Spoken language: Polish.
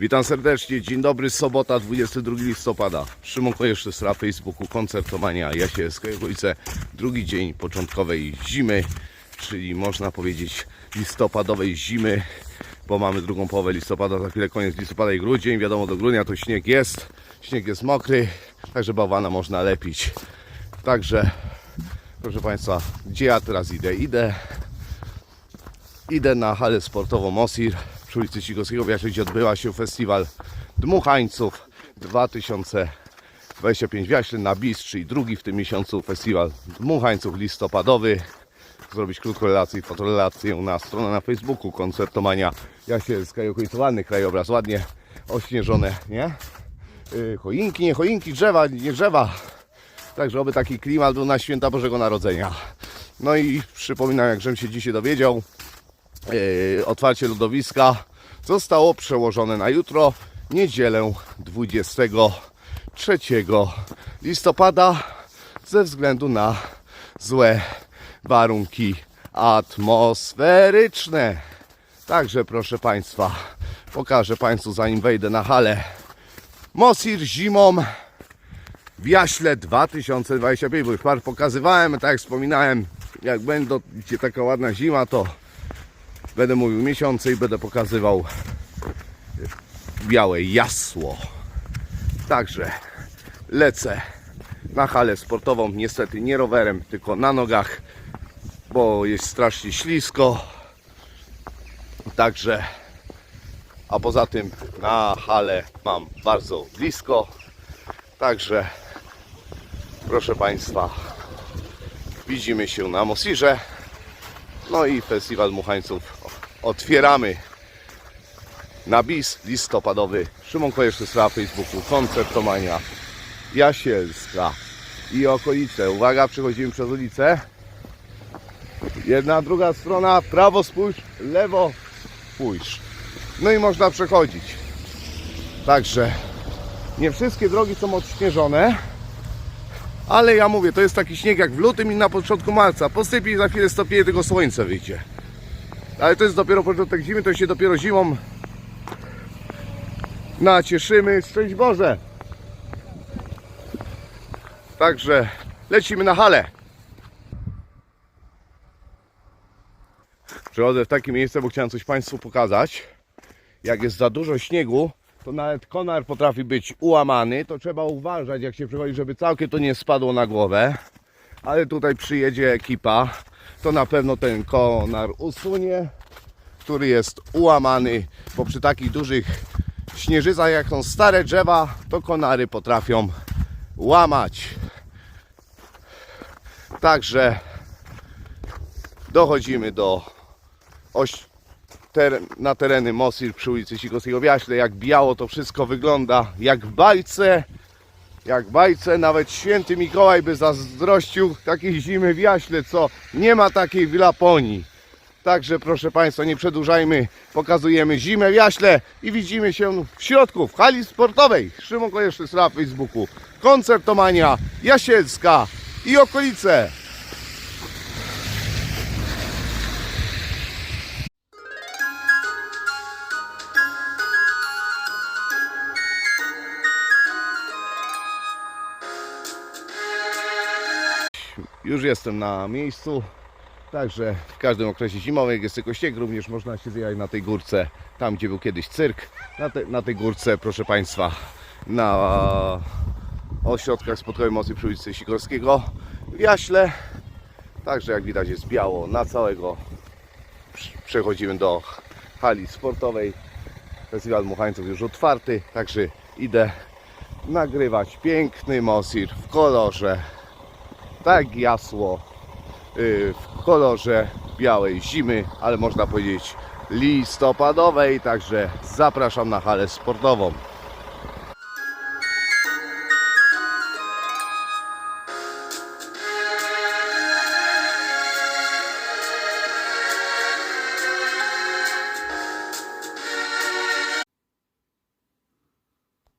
Witam serdecznie, dzień dobry, sobota, 22 listopada. Szymon Kojeszczyk na Facebooku, koncertomania Jasielskie okolice. Drugi dzień początkowej zimy, czyli można powiedzieć listopadowej zimy, bo mamy drugą połowę listopada, za chwilę koniec listopada i grudzień. Wiadomo, do grudnia to śnieg jest, śnieg jest mokry, także bałwana można lepić. Także, proszę Państwa, gdzie ja teraz idę? Idę Idę na halę sportową Mosir przy ulicy Sigowskiego, gdzie odbywa się festiwal Dmuchańców 2025 w Jaśle na BIS, czyli drugi w tym miesiącu festiwal Dmuchańców listopadowy. Zrobić krótką relację i fotorelację na stronę na Facebooku koncertomania Jasielska i okolicy. Ładny krajobraz, ładnie ośnieżone, nie? Yy, choinki, nie choinki, drzewa, nie drzewa. Także oby taki klimat był na święta Bożego Narodzenia. No i przypominam, jak żem się dzisiaj dowiedział, otwarcie lodowiska zostało przełożone na jutro, niedzielę 23 listopada ze względu na złe warunki atmosferyczne. Także proszę Państwa, pokażę Państwu zanim wejdę na halę. Mosir zimą w Jaśle 2025, bo już parę pokazywałem, tak jak wspominałem, jak będzie taka ładna zima, to Będę mówił miesiące i będę pokazywał białe jasło. Także lecę na halę sportową, niestety nie rowerem, tylko na nogach, bo jest strasznie ślisko. Także, a poza tym na halę mam bardzo blisko. Także, proszę Państwa, widzimy się na Mosirze. No i festiwal Muchańców otwieramy na bis listopadowy. Szymon Kojeszczyk na Facebooku, koncertomania Jasielska i okolice. Uwaga, przechodzimy przez ulicę. Jedna, druga strona, prawo spójrz, lewo spójrz. No i można przechodzić. Także nie wszystkie drogi są odśnieżone. Ale ja mówię, to jest taki śnieg jak w lutym i na początku marca. Posypie i za chwilę stopieje tego słońce wyjdzie. Ale to jest dopiero początek zimy, to się dopiero zimą nacieszymy. Szczęść Boże! Także lecimy na halę. Przychodzę w takie miejsce, bo chciałem coś Państwu pokazać. Jak jest za dużo śniegu, to nawet konar potrafi być ułamany. To trzeba uważać, jak się przychodzi, żeby całkiem to nie spadło na głowę. Ale tutaj przyjedzie ekipa, to na pewno ten konar usunie, który jest ułamany, bo przy takich dużych śnieżycach, jak są stare drzewa, to konary potrafią łamać. Także dochodzimy do oś, na tereny Mosir przy ulicy Sigowskiego w Jaśle. Jak biało to wszystko wygląda, jak w bajce. Jak w bajce, nawet święty Mikołaj by zazdrościł takiej zimy w Jaśle, co nie ma takiej w Laponii. Także proszę Państwa, nie przedłużajmy, pokazujemy zimę w Jaśle i widzimy się w środku, w hali sportowej. Szymon Kojeszczyk na Facebooku. Koncertomania Jasielska i okolice. Już jestem na miejscu. Także w każdym okresie zimowym, jak jest tylko śnieg, również można się zjechać na tej górce, tam gdzie był kiedyś cyrk. Na, te, na tej górce, proszę Państwa, na ośrodkach spotkowej mocy przy ulicy Sikorskiego w Jaśle. Także jak widać jest biało na całego. Przechodzimy do hali sportowej. Festiwal Muchańców już otwarty, także idę nagrywać piękny Mosir w kolorze tak jasło y, w kolorze białej zimy, ale można powiedzieć listopadowej, także zapraszam na halę sportową.